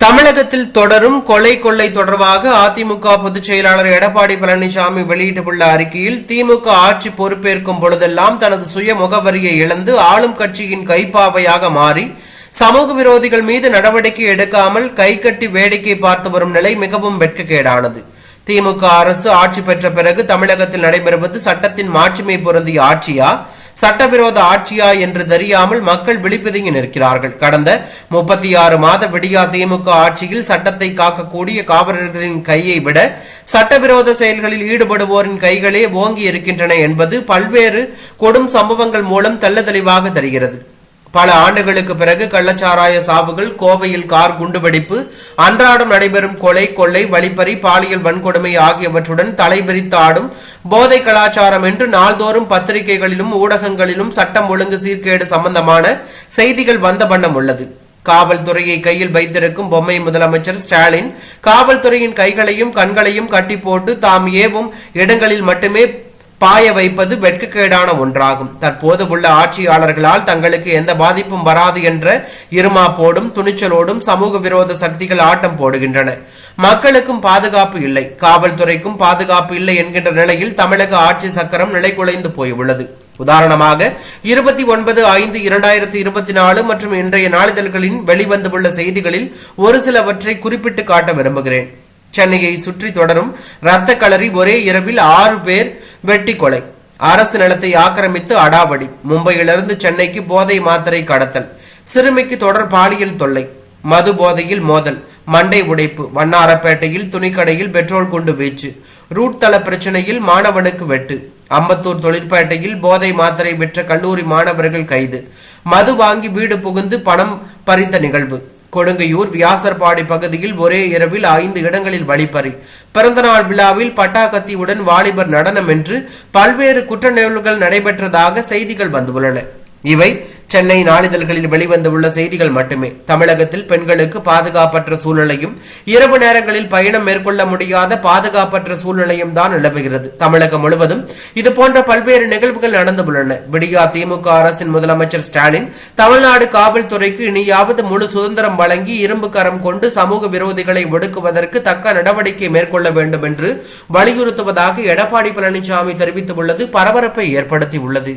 தமிழகத்தில் தொடரும் கொலை கொள்ளை தொடர்பாக அதிமுக பொதுச் செயலாளர் எடப்பாடி பழனிசாமி வெளியிட்டுள்ள அறிக்கையில் திமுக ஆட்சி பொறுப்பேற்கும் பொழுதெல்லாம் தனது சுய முகவரியை இழந்து ஆளும் கட்சியின் கைப்பாவையாக மாறி சமூக விரோதிகள் மீது நடவடிக்கை எடுக்காமல் கைகட்டி வேடிக்கை பார்த்து வரும் நிலை மிகவும் வெட்கக்கேடானது. திமுக அரசு ஆட்சி பெற்ற பிறகு தமிழகத்தில் நடைபெறுவது சட்டத்தின் மாட்சிமை பொருந்திய ஆட்சியா? சட்டவிரோத ஆட்சியா என்று தெரியாமல் மக்கள் விழிப்பதுங்கி நிற்கிறார்கள். கடந்த முப்பத்தி ஆறு மாத விடியா திமுக ஆட்சியில் சட்டத்தை காக்கக்கூடிய காவலர்களின் கையை விட சட்டவிரோத செயல்களில் ஈடுபடுவோரின் கைகளே ஓங்கி இருக்கின்றன என்பது பல்வேறு கொடும் சம்பவங்கள் மூலம் தெள்ள தெளிவாக தெரிகிறது. பல ஆண்டுகளுக்கு பிறகு கள்ளச்சாராய சாவுகள் கோவையில் கார் குண்டுவெடிப்பு அன்றாடம் நடைபெறும் கொலை கொள்ளை வழிப்பறி பாலியல் வன்கொடுமை ஆகியவற்றுடன் தலைவிரித்து ஆடும் போதை கலாச்சாரம் என்று நாள்தோறும் பத்திரிகைகளிலும் ஊடகங்களிலும் சட்டம் ஒழுங்கு சீர்கேடு சம்பந்தமான செய்திகள் வந்த வண்ணம் உள்ளது. காவல்துறையை கையில் வைத்திருக்கும் பொம்மை முதலமைச்சர் ஸ்டாலின் காவல்துறையின் கைகளையும் கண்களையும் கட்டி போட்டு தாம் ஏவும் இடங்களில் மட்டுமே பாய வைப்பது வெட்கக்கேடான ஒன்றாகும். தற்போது உள்ள ஆட்சியாளர்களால் தங்களுக்கு எந்த பாதிப்பும் வராது என்ற இருமாப்போடும் துணிச்சலோடும் சமூக விரோத சக்திகள் ஆட்டம் போடுகின்றன. மக்களுக்கும் பாதுகாப்பு இல்லை. காவல்துறைக்கும் பாதுகாப்பு இல்லை என்கின்ற நிலையில் தமிழக ஆட்சி சக்கரம் நிலைகுலைந்து போயுள்ளது. உதாரணமாக இருபத்தி ஒன்பது ஐந்து இரண்டாயிரத்தி இருபத்தி நாலு மற்றும் இன்றைய நாளிதழ்களின் வெளிவந்துள்ள செய்திகளில் ஒரு சிலவற்றை குறிப்பிட்டு காட்ட விரும்புகிறேன். சென்னையை சுற்றி தொடரும் இரத்த களரி ஒரே இரவில் ஆறு பேர் வெட்டி கொலை அரசு நிலத்தை ஆக்கிரமித்து அடாவடி. மும்பையிலிருந்து சென்னைக்கு போதை மாத்திரை கடத்தல். சிறுமிக்கு தொடர் பாலியல் தொல்லை. மது போதையில் மோதல். மண்டை உடைப்பு. வண்ணாரப்பேட்டையில் துணிக்கடையில் பெட்ரோல் குண்டு வீச்சு. ரூட் தள பிரச்சனையில் மாணவனுக்கு வெட்டு. அம்பத்தூர் தொழிற்பேட்டையில் போதை மாத்திரை விற்ற கல்லூரி மாணவர்கள் கைது. மது வாங்கி வீடு புகுந்து பணம் பறித்த நிகழ்வு. கொடுங்கையூர் வியாசர்பாடி பகுதியில் ஒரே இரவில் ஐந்து இடங்களில் வழிப்பறி பிறந்தநாள் விழாவில் பட்டாக்கத்தியுடன் வாலிபர் நடனம் என்று பல்வேறு குற்ற நிகழ்வுகள் நடைபெற்றதாக செய்திகள் வந்துள்ளன. இவை சென்னை நாளிதழ்களில் வெளிவந்துள்ள செய்திகள் மட்டுமே. தமிழகத்தில் பெண்களுக்கு பாதுகாப்பற்ற சூழ்நிலையும் இரவு நேரங்களில் பயணம் மேற்கொள்ள முடியாத பாதுகாப்பற்ற சூழ்நிலையும் தான் நிலவுகிறது. தமிழகம் முழுவதும் இதுபோன்ற பல்வேறு நிகழ்வுகள் நடந்துள்ளன. விடியா திமுக அரசின் முதலமைச்சர் ஸ்டாலின் தமிழ்நாடு காவல்துறைக்கு இனியாவது முழு சுதந்திரம் வழங்கி இரும்பு கரம் கொண்டு சமூக விரோதிகளை ஒடுக்குவதற்கு தக்க நடவடிக்கை மேற்கொள்ள வேண்டும் என்று வலியுறுத்துவதாக எடப்பாடி பழனிசாமி தெரிவித்துள்ளது. பரபரப்பை ஏற்படுத்தியுள்ளது.